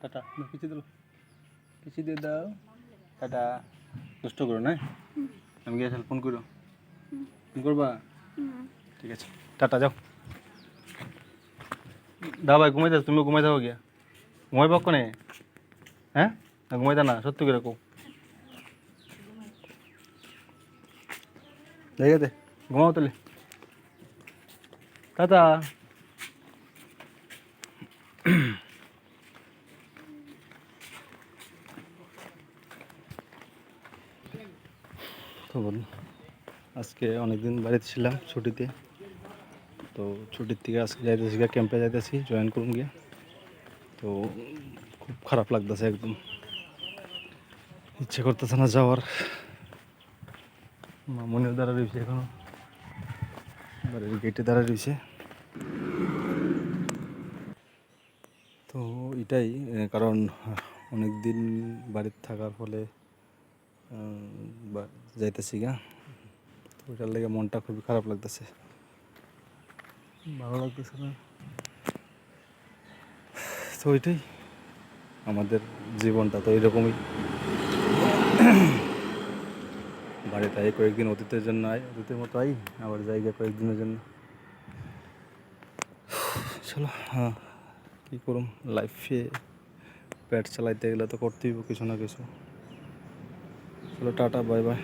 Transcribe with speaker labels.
Speaker 1: Tata. কিছু দিল কিছু দিয়ে দাও। টাটা। কষ্ট করো না আমি গিয়ে ফোন করো। ফোন করবা? ঠিক আছে। টাটা যাও। দা ভাই ঘুমাই যাও তুমি ঘুমাই যাও গিয়া। ঘুমাই পাক কোনে? হ্যাঁ? না ঘুমাই না সত্যি করে কো আছে ঘুমাও তাহলে। টাটা। তো বলুন। আজকে অনেকদিন বাড়িতে ছিলাম ছুটিতে। তো ছুটির থেকে আজকে যাইতেছি গিয়া ক্যাম্পে যাইতেছি জয়েন করুন গিয়ে। তো খুব খারাপ লাগতেছে একদম। ইচ্ছে করতেছে না যাওয়ার। মামনের দ্বারা রয়েছে এখনও। বাড়ির গেটে দ্বারা রয়েছে। তো এটাই কারণ অনেক দিন বাড়িতে থাকার ফলে যাইতেছি গা। ওইটার লেগে মনটা খুবই খারাপ লাগতেছে। ভালো লাগতেছে না? তো ওইটাই। আমাদের জীবনটা তো এরকমই বাড়িতে আই কয়েকদিন অতীতের জন্য আয় অতীতের মতো আই আবার জায়গা কয়েকদিনের জন্য। চলো হ্যাঁ কী করুম? লাইফে পেট চালাইতে গেলে তো করতেই হবে কিছু না কিছু। চলো টাটা বাই বাই